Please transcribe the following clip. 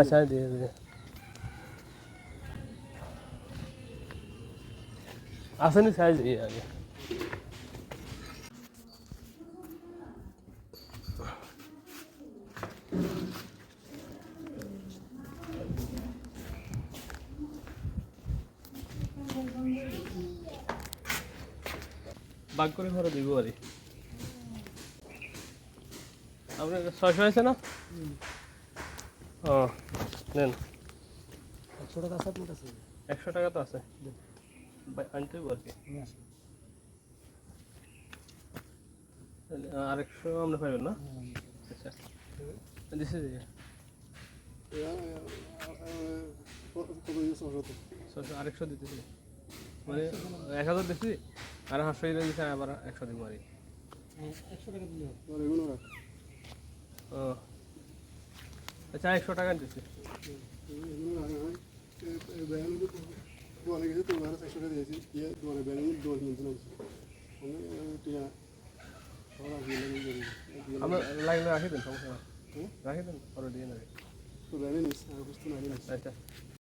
আচ্ছা দিয়ে দিয়ে আসেনি সাইজ এই আগে। বাগ করে ঘরে দিব আরে। আপনার ছয়শো আছে না? ও নেন। একশো টাকা আছে আপনার কাছে? একশো টাকা তো আছে। আনতে আর কি। তাহলে আরেকশো আমরা পাইবেন না? আচ্ছা। দিছি দিছি। ইউজ হতো ছয়শো আরেকশো দিতেছি। মানে এক হাজার দিছি আর হাঁসশো দিলে দিছে আবার একশো দিব আর কি। একশো টাকা দিলে আর আচ্ছা একশো টাকা দিছি এগুলো রাখ হয় ব্যায়াম দোয়ালে গেছে তো ওরা একশো টাকা দিয়েছি দিয়ে দোয়ালে ব্যায়াম দোয়াল কিনতে লাগছে আমি টিয়া সবার আগে লাগে করি আমরা লাগলে রাখি দেন সমস্যা না হুম? রাখি দেন পরে দিয়ে নেবে তো ব্যায়ামে নিস আর বুঝতে না নিস আচ্ছা